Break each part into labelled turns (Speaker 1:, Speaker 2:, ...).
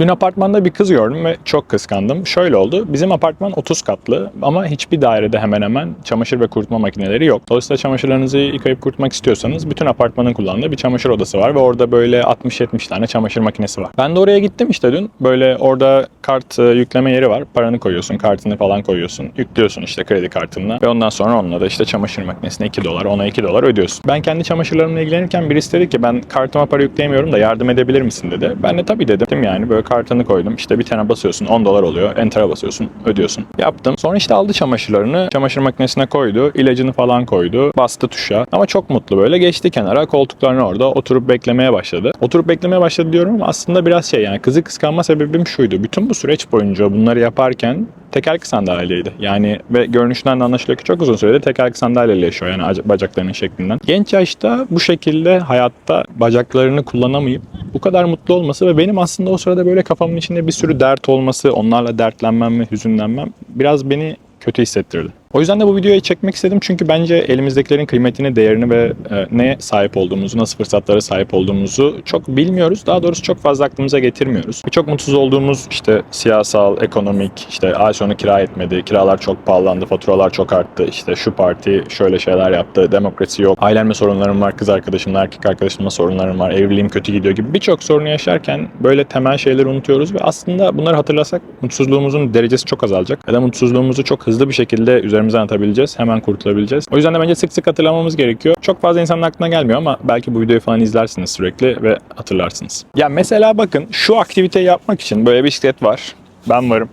Speaker 1: Dün apartmanda bir kız gördüm ve çok kıskandım. Şöyle oldu. Bizim apartman 30 katlı ama hiçbir dairede hemen hemen çamaşır ve kurutma makineleri yok. Dolayısıyla çamaşırlarınızı yıkayıp kurutmak istiyorsanız bütün apartmanın kullandığı bir çamaşır odası var ve orada böyle 60-70 tane çamaşır makinesi var. Ben de oraya gittim işte dün. Böyle orada kart e, yükleme yeri var. Paranı koyuyorsun, kartını falan koyuyorsun. Yüklüyorsun işte kredi kartınla ve ondan sonra onunla da işte çamaşır makinesine 2 dolar, ona 2 dolar ödüyorsun. Ben kendi çamaşırlarımla ilgilenirken birisi dedi ki ben kartıma para yükleyemiyorum da yardım edebilir misin dedi. Ben de tabii dedim yani böyle kartını koydum. İşte bir tane basıyorsun 10 dolar oluyor. Enter'a basıyorsun ödüyorsun. Yaptım. Sonra işte aldı çamaşırlarını çamaşır makinesine koydu. ilacını falan koydu. Bastı tuşa. Ama çok mutlu böyle. Geçti kenara koltuklarını orada oturup beklemeye başladı. Oturup beklemeye başladı diyorum ama aslında biraz şey yani kızı kıskanma sebebim şuydu. Bütün bu süreç boyunca bunları yaparken tekerlekli sandalyeydi. Yani ve görünüşünden de anlaşılıyor ki çok uzun süredir tekerlekli sandalyeyle yaşıyor yani ac- bacaklarının şeklinden. Genç yaşta bu şekilde hayatta bacaklarını kullanamayıp bu kadar mutlu olması ve benim aslında o sırada böyle kafamın içinde bir sürü dert olması, onlarla dertlenmem ve hüzünlenmem biraz beni kötü hissettirdi. O yüzden de bu videoyu çekmek istedim çünkü bence elimizdekilerin kıymetini, değerini ve e, neye sahip olduğumuzu, nasıl fırsatlara sahip olduğumuzu çok bilmiyoruz. Daha doğrusu çok fazla aklımıza getirmiyoruz. Çok mutsuz olduğumuz işte siyasal, ekonomik, işte ay sonu kira etmedi, kiralar çok pahalandı, faturalar çok arttı, işte şu parti şöyle şeyler yaptı, demokrasi yok, ailemle sorunlarım var, kız arkadaşımla, erkek arkadaşımla sorunlarım var, evliliğim kötü gidiyor gibi birçok sorunu yaşarken böyle temel şeyleri unutuyoruz ve aslında bunları hatırlasak mutsuzluğumuzun derecesi çok azalacak ya da mutsuzluğumuzu çok hızlı bir şekilde üzerimizden atabileceğiz, hemen kurtulabileceğiz. O yüzden de bence sık sık hatırlamamız gerekiyor. Çok fazla insanın aklına gelmiyor ama belki bu videoyu falan izlersiniz sürekli ve hatırlarsınız. Ya mesela bakın şu aktiviteyi yapmak için böyle bisiklet var. Ben varım.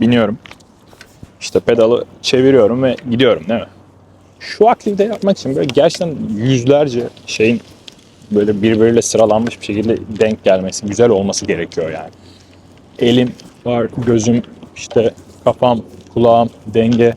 Speaker 1: Biniyorum. İşte pedalı çeviriyorum ve gidiyorum değil mi? Şu aktivite yapmak için böyle gerçekten yüzlerce şeyin böyle birbiriyle sıralanmış bir şekilde denk gelmesi, güzel olması gerekiyor yani. Elim var, gözüm, işte kafam, kulağım, denge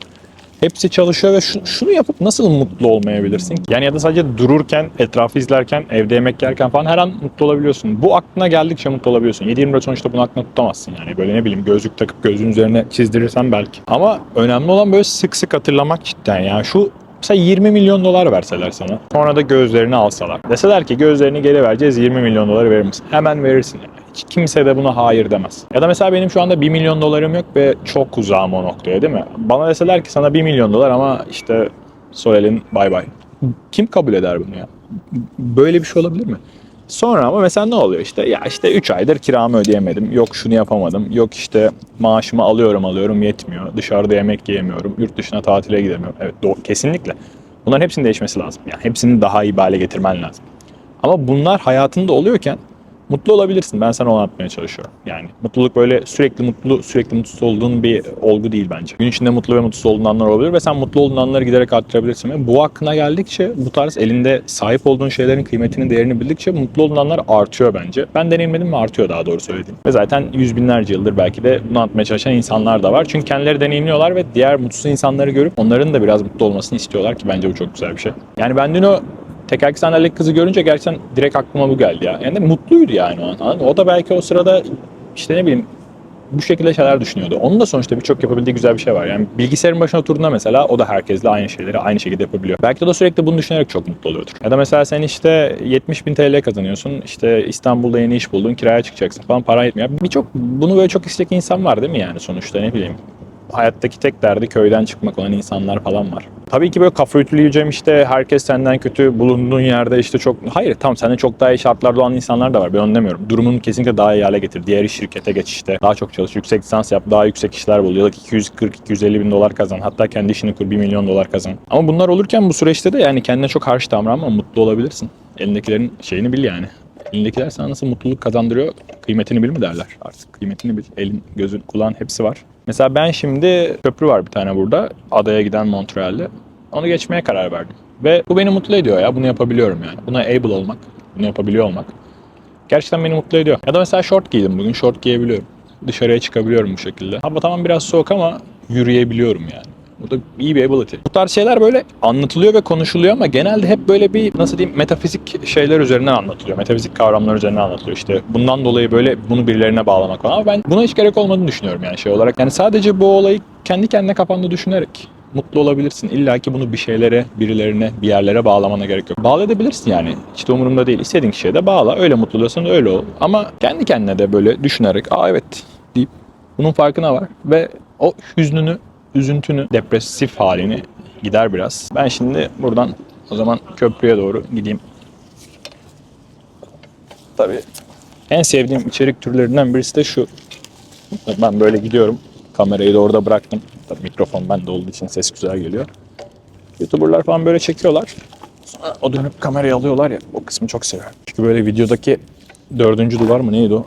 Speaker 1: hepsi çalışıyor ve şu- şunu yapıp nasıl mutlu olmayabilirsin? Yani ya da sadece dururken, etrafı izlerken, evde yemek yerken falan her an mutlu olabiliyorsun. Bu aklına geldikçe mutlu olabiliyorsun. 7-24 sonuçta bunu aklına tutamazsın yani. Böyle ne bileyim gözlük takıp gözün üzerine çizdirirsen belki. Ama önemli olan böyle sık sık hatırlamak cidden yani. Şu Mesela 20 milyon dolar verseler sana. Sonra da gözlerini alsalar. Deseler ki gözlerini geri vereceğiz 20 milyon doları verir misin? Hemen verirsin. Yani. Hiç kimse de buna hayır demez. Ya da mesela benim şu anda 1 milyon dolarım yok ve çok uzağım o noktaya değil mi? Bana deseler ki sana 1 milyon dolar ama işte Sorel'in bay bay. Kim kabul eder bunu ya? Böyle bir şey olabilir mi? Sonra ama mesela ne oluyor işte ya işte 3 aydır kiramı ödeyemedim. Yok şunu yapamadım. Yok işte maaşımı alıyorum alıyorum yetmiyor. Dışarıda yemek yiyemiyorum. Yurt dışına tatile gidemiyorum. Evet doğru, kesinlikle. Bunların hepsinin değişmesi lazım. Yani hepsini daha iyi bir hale getirmen lazım. Ama bunlar hayatında oluyorken mutlu olabilirsin. Ben sana onu anlatmaya çalışıyorum. Yani mutluluk böyle sürekli mutlu, sürekli mutsuz olduğun bir olgu değil bence. Gün içinde mutlu ve mutsuz olduğun anlar olabilir ve sen mutlu olduğun anları giderek arttırabilirsin. Ve bu aklına geldikçe bu tarz elinde sahip olduğun şeylerin kıymetini, değerini bildikçe mutlu olduğun anlar artıyor bence. Ben deneyimledim ve artıyor daha doğru söylediğim. Ve zaten yüz binlerce yıldır belki de bunu anlatmaya çalışan insanlar da var. Çünkü kendileri deneyimliyorlar ve diğer mutsuz insanları görüp onların da biraz mutlu olmasını istiyorlar ki bence bu çok güzel bir şey. Yani ben dün o tekerlekli sandalyeli kızı görünce gerçekten direkt aklıma bu geldi ya. Yani mutluydu yani o an. O da belki o sırada işte ne bileyim bu şekilde şeyler düşünüyordu. Onun da sonuçta birçok yapabildiği güzel bir şey var. Yani bilgisayarın başına oturduğunda mesela o da herkesle aynı şeyleri aynı şekilde yapabiliyor. Belki de o da sürekli bunu düşünerek çok mutlu oluyordur. Ya da mesela sen işte 70 bin TL kazanıyorsun. işte İstanbul'da yeni iş buldun. Kiraya çıkacaksın falan para yetmiyor. Birçok bunu böyle çok isteyecek insan var değil mi yani sonuçta ne bileyim hayattaki tek derdi köyden çıkmak olan insanlar falan var. Tabii ki böyle kafa ütüleyeceğim işte herkes senden kötü bulunduğun yerde işte çok... Hayır tamam senden çok daha iyi şartlarda olan insanlar da var ben onu demiyorum. Durumun kesinlikle daha iyi hale getir. Diğer iş şirkete geç işte. Daha çok çalış, yüksek lisans yap, daha yüksek işler bul. Yıllık 240-250 bin dolar kazan. Hatta kendi işini kur 1 milyon dolar kazan. Ama bunlar olurken bu süreçte de yani kendine çok harç davranma mutlu olabilirsin. Elindekilerin şeyini bil yani. Elindekiler sana nasıl mutluluk kazandırıyor kıymetini bil mi derler artık. Kıymetini bil. Elin, gözün, kulağın hepsi var. Mesela ben şimdi köprü var bir tane burada. Adaya giden Montreal'de. Onu geçmeye karar verdim. Ve bu beni mutlu ediyor ya. Bunu yapabiliyorum yani. Buna able olmak. Bunu yapabiliyor olmak. Gerçekten beni mutlu ediyor. Ya da mesela short giydim bugün. Short giyebiliyorum. Dışarıya çıkabiliyorum bu şekilde. Hava tamam biraz soğuk ama yürüyebiliyorum yani. Bu da iyi bir ability. Bu tarz şeyler böyle anlatılıyor ve konuşuluyor ama genelde hep böyle bir nasıl diyeyim metafizik şeyler üzerinden anlatılıyor. Metafizik kavramlar üzerinden anlatılıyor. İşte bundan dolayı böyle bunu birilerine bağlamak falan. Ama ben buna hiç gerek olmadığını düşünüyorum yani şey olarak. Yani sadece bu olayı kendi kendine kafanda düşünerek mutlu olabilirsin. İlla ki bunu bir şeylere, birilerine, bir yerlere bağlamana gerek yok. Bağlayabilirsin yani. Hiç de umurumda değil. İstediğin kişiye de bağla. Öyle mutlu oluyorsan öyle ol. Ama kendi kendine de böyle düşünerek aa evet deyip bunun farkına var. Ve o hüznünü, üzüntünü, depresif halini gider biraz. Ben şimdi buradan o zaman köprüye doğru gideyim. Tabii en sevdiğim içerik türlerinden birisi de şu. Ben böyle gidiyorum. Kamerayı da orada bıraktım. Tabii mikrofon bende olduğu için ses güzel geliyor. YouTuber'lar falan böyle çekiyorlar. Sonra o dönüp kamerayı alıyorlar ya. O kısmı çok seviyorum. Çünkü böyle videodaki dördüncü duvar mı neydi o?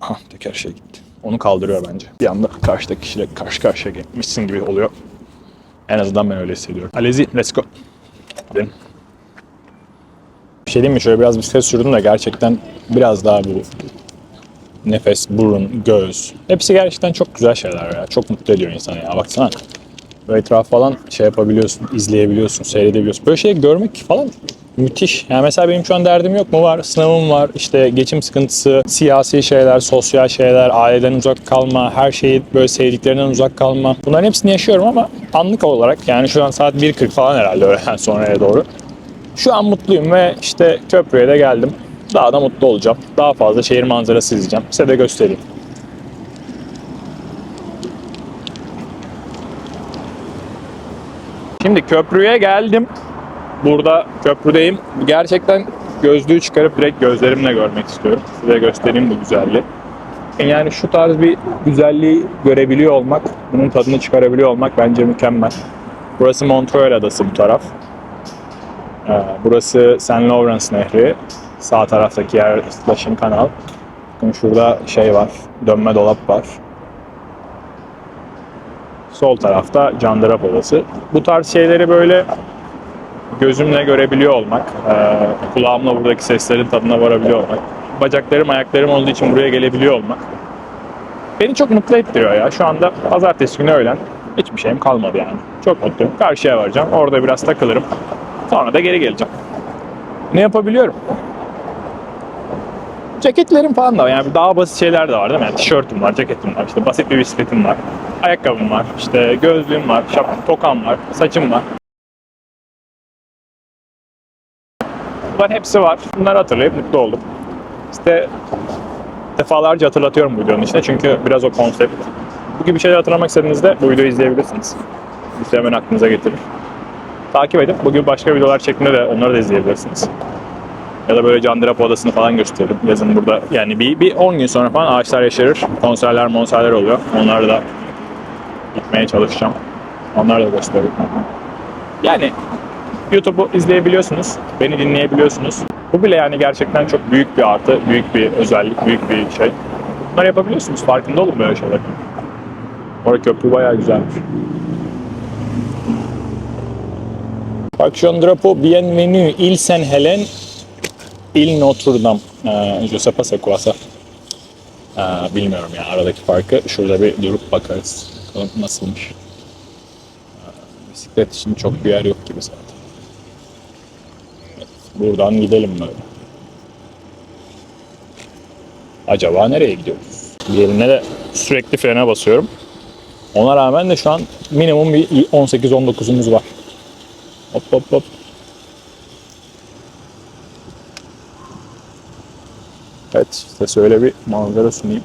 Speaker 1: Ah teker şey gitti. Onu kaldırıyor bence. Bir anda karşıdaki kişiyle karşı karşıya gelmişsin gibi oluyor. En azından ben öyle hissediyorum. Alezi let's go. Gidelim. Bir şey diyeyim mi? Şöyle biraz bisiklet sürdüm de gerçekten biraz daha bu nefes, burun, göz. Hepsi gerçekten çok güzel şeyler ya. Çok mutlu ediyor insanı ya. Baksana. Böyle etraf falan şey yapabiliyorsun, izleyebiliyorsun, seyredebiliyorsun. Böyle şey görmek falan müthiş. Yani mesela benim şu an derdim yok mu? Var. Sınavım var. işte geçim sıkıntısı, siyasi şeyler, sosyal şeyler, aileden uzak kalma, her şeyi böyle sevdiklerinden uzak kalma. Bunların hepsini yaşıyorum ama anlık olarak yani şu an saat 1.40 falan herhalde öğleden sonraya doğru. Şu an mutluyum ve işte köprüye de geldim. Daha da mutlu olacağım. Daha fazla şehir manzarası izleyeceğim. Size de göstereyim. Şimdi köprüye geldim. Burada köprüdeyim. Gerçekten gözlüğü çıkarıp direkt gözlerimle görmek istiyorum. Size göstereyim bu güzelliği. Yani şu tarz bir güzelliği görebiliyor olmak, bunun tadını çıkarabiliyor olmak bence mükemmel. Burası Montreuil Adası bu taraf. Ee, Burası St. Lawrence Nehri. Sağ taraftaki yer Flushing Kanal. Bakın şurada şey var, dönme dolap var. Sol tarafta Candarap Odası. Bu tarz şeyleri böyle gözümle görebiliyor olmak, e, kulağımla buradaki seslerin tadına varabiliyor olmak, bacaklarım, ayaklarım olduğu için buraya gelebiliyor olmak beni çok mutlu ettiriyor ya. Şu anda pazartesi günü öğlen hiçbir şeyim kalmadı yani. Çok mutluyum. Karşıya varacağım. Orada biraz takılırım. Sonra da geri geleceğim. Ne yapabiliyorum? Ceketlerim falan da var. Yani daha basit şeyler de var değil mi? Yani tişörtüm var, ceketim var, işte basit bir bisikletim var, ayakkabım var, işte gözlüğüm var, şap, tokam var, saçım var. Bunların hepsi var. Bunları hatırlayıp mutlu oldum. İşte defalarca hatırlatıyorum bu videonun içinde çünkü biraz o konsept. Bu gibi şeyler hatırlamak istediğinizde bu videoyu izleyebilirsiniz. Bu hemen aklınıza getirir. Takip edin. Bugün başka videolar şeklinde de onları da izleyebilirsiniz. Ya da böyle Candirap Odası'nı falan gösteririm. Yazın burada yani bir, bir 10 gün sonra falan ağaçlar yaşarır. Konserler monserler oluyor. Onları da gitmeye çalışacağım. Onları da gösteririm. Yani YouTube'u izleyebiliyorsunuz. Beni dinleyebiliyorsunuz. Bu bile yani gerçekten çok büyük bir artı, büyük bir özellik, büyük bir şey. Bunları yapabiliyorsunuz. Farkında olun böyle şeyler. Orada köprü bayağı güzelmiş. Action drapeau bienvenue il Saint Helen il Notre Dame. Ee, quoi ça. Ee, bilmiyorum ya aradaki farkı. Şurada bir durup bakarız. Bakalım nasılmış. Ee, bisiklet için çok bir yer yok gibi zaten. Buradan gidelim böyle. Acaba nereye gidiyoruz? Diğerine de sürekli frene basıyorum. Ona rağmen de şu an minimum bir 18-19'umuz var. Hop hop hop. Evet işte şöyle bir manzara sunayım.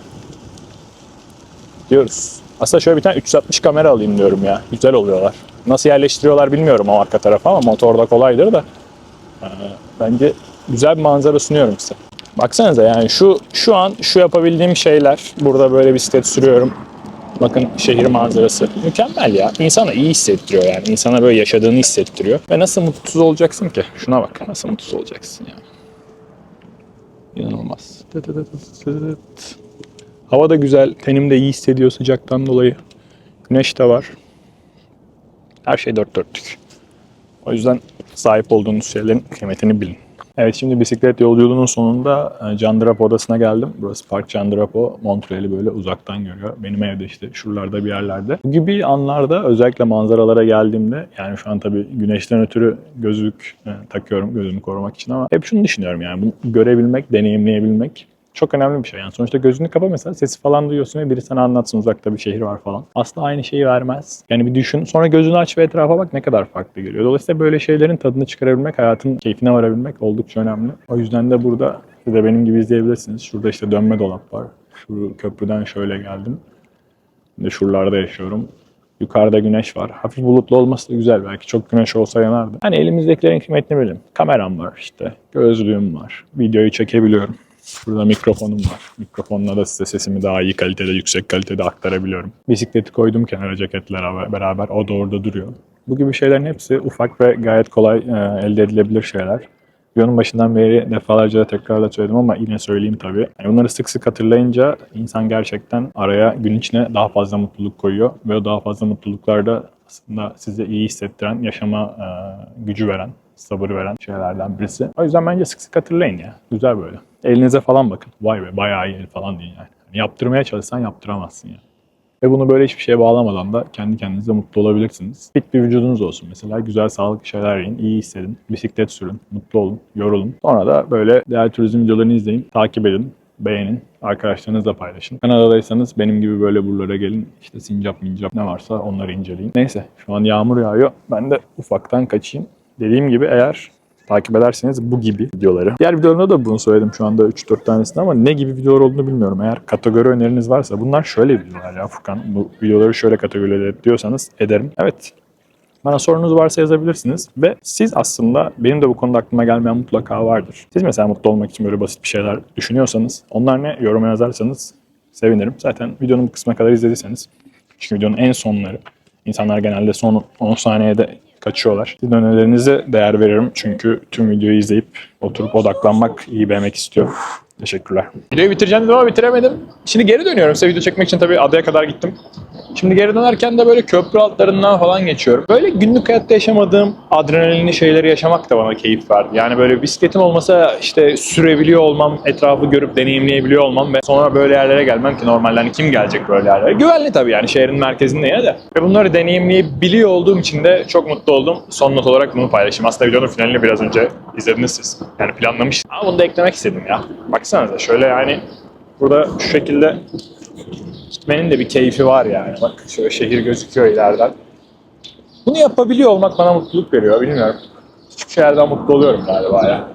Speaker 1: Diyoruz. Aslında şöyle bir tane 360 kamera alayım diyorum ya. Güzel oluyorlar. Nasıl yerleştiriyorlar bilmiyorum o arka tarafa ama motorda kolaydır da. Bence güzel bir manzara sunuyorum size. Baksanıza yani şu şu an şu yapabildiğim şeyler. Burada böyle bisiklet sürüyorum. Bakın şehir manzarası. Mükemmel ya. İnsana iyi hissettiriyor yani. İnsana böyle yaşadığını hissettiriyor. Ve nasıl mutsuz olacaksın ki? Şuna bak. Nasıl mutsuz olacaksın ya. İnanılmaz. Hava da güzel. Tenim de iyi hissediyor sıcaktan dolayı. Güneş de var. Her şey dört dörtlük. O yüzden sahip olduğunuz şeylerin kıymetini bilin. Evet şimdi bisiklet yolculuğunun sonunda e, Candrapo odasına geldim. Burası Park Candrapo. Montreal'i böyle uzaktan görüyor. Benim evde işte şuralarda bir yerlerde. Bu gibi anlarda özellikle manzaralara geldiğimde yani şu an tabii güneşten ötürü gözlük e, takıyorum gözümü korumak için ama hep şunu düşünüyorum yani bunu görebilmek, deneyimleyebilmek Çok önemli bir şey yani. Sonuçta gözünü kapa mesela sesi falan duyuyorsun ve biri sana anlatsın uzakta bir şehir var falan. Aslında aynı şeyi vermez. Yani bir düşün. Sonra gözünü aç ve etrafa bak ne kadar farklı geliyor. Dolayısıyla böyle şeylerin tadını çıkarabilmek, hayatın keyfine varabilmek oldukça önemli. O yüzden de burada siz de benim gibi izleyebilirsiniz. Şurada işte dönme dolap var. Şu köprüden şöyle geldim. Şimdi şuralarda yaşıyorum. Yukarıda güneş var. Hafif bulutlu olması da güzel. Belki çok güneş olsa yanardı. Hani elimizdekilerin kıymetini bilelim. Kameram var işte. Gözlüğüm var. Videoyu çekebiliyorum. Burada mikrofonum var. Mikrofonla da size sesimi daha iyi kalitede, yüksek kalitede aktarabiliyorum. Bisikleti koydum kenara ceketlere beraber. O da orada duruyor. Bu gibi şeylerin hepsi ufak ve gayet kolay e, elde edilebilir şeyler. Videonun başından beri defalarca da tekrarla söyledim ama yine söyleyeyim tabii. Yani bunları sık sık hatırlayınca insan gerçekten araya gün içine daha fazla mutluluk koyuyor. Ve o daha fazla mutluluklarda aslında size iyi hissettiren, yaşama e, gücü veren, sabır veren şeylerden birisi. O yüzden bence sık sık hatırlayın ya. Güzel böyle. Elinize falan bakın. Vay be bayağı iyi el falan deyin yani. Yani yaptırmaya çalışsan yaptıramazsın ya. Ve bunu böyle hiçbir şeye bağlamadan da kendi kendinize mutlu olabilirsiniz. Fit bir vücudunuz olsun mesela. Güzel sağlıklı şeyler yiyin, iyi hissedin, bisiklet sürün, mutlu olun, yorulun. Sonra da böyle değerli turizm videolarını izleyin, takip edin, beğenin, arkadaşlarınızla paylaşın. Kanada'daysanız benim gibi böyle buralara gelin. İşte sincap mincap ne varsa onları inceleyin. Neyse şu an yağmur yağıyor. Ben de ufaktan kaçayım. Dediğim gibi eğer takip ederseniz bu gibi videoları. Diğer videolarımda da bunu söyledim şu anda 3-4 tanesini ama ne gibi videolar olduğunu bilmiyorum. Eğer kategori öneriniz varsa bunlar şöyle videolar ya Furkan. Bu videoları şöyle kategorize et diyorsanız ederim. Evet bana sorunuz varsa yazabilirsiniz ve siz aslında benim de bu konuda aklıma gelmeyen mutlaka vardır. Siz mesela mutlu olmak için böyle basit bir şeyler düşünüyorsanız onlar ne yoruma yazarsanız sevinirim. Zaten videonun bu kısmına kadar izlediyseniz çünkü videonun en sonları insanlar genelde son 10 saniyede kaçıyorlar. Sizin önerilerinize değer veririm çünkü tüm videoyu izleyip oturup odaklanmak, iyi beğenmek istiyor. Teşekkürler. Videoyu bitireceğim ama bitiremedim. Şimdi geri dönüyorum. Size video çekmek için tabii adaya kadar gittim. Şimdi geri dönerken de böyle köprü altlarından falan geçiyorum. Böyle günlük hayatta yaşamadığım adrenalinli şeyleri yaşamak da bana keyif verdi. Yani böyle bisikletim olmasa işte sürebiliyor olmam, etrafı görüp deneyimleyebiliyor olmam ve sonra böyle yerlere gelmem ki normalde hani kim gelecek böyle yerlere? Güvenli tabii yani şehrin merkezinde yine de. Ve bunları deneyimleyebiliyor olduğum için de çok mutlu oldum. Son not olarak bunu paylaşayım. Aslında videonun finalini biraz önce izlediniz siz. Yani planlamış. Ama bunu da eklemek istedim ya. Baksanıza şöyle yani burada şu şekilde gitmenin de bir keyfi var yani. Bak şöyle şehir gözüküyor ileriden. Bunu yapabiliyor olmak bana mutluluk veriyor bilmiyorum. Küçük şeylerden mutlu oluyorum galiba ya.